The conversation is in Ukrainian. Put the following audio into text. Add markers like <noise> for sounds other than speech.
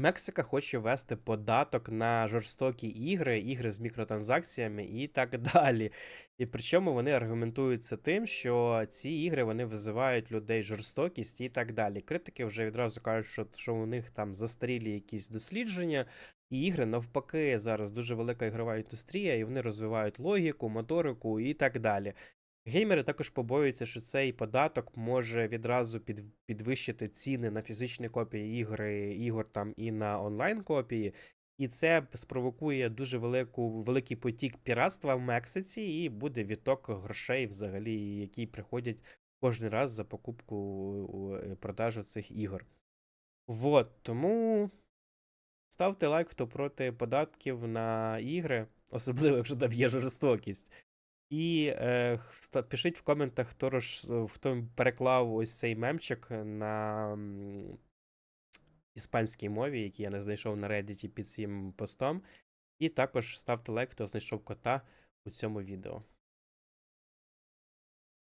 Мексика хоче ввести податок на жорстокі ігри, ігри з мікротранзакціями і так <laughs> далі. І причому вони аргументують це тим, що ці ігри вони визивають людей жорстокість і так далі. Критики вже відразу кажуть, що, що у них там застарілі якісь дослідження, і ігри навпаки зараз дуже велика ігрова індустрія, і вони розвивають логіку, моторику і так далі. Геймери також побоюються, що цей податок може відразу під, підвищити ціни на фізичні копії ігри, ігор там і на онлайн копії. І це спровокує дуже велику, великий потік піратства в Мексиці, і буде відток грошей, взагалі, які приходять кожен раз за покупку е, продажу цих ігор. Вот, тому ставте лайк, хто проти податків на ігри, особливо, якщо там є жорстокість. І е, пишіть в коментах, хто, ж хто переклав ось цей мемчик на іспанській мові, який я не знайшов на Reddit під цим постом. І також ставте лайк, хто знайшов кота у цьому відео.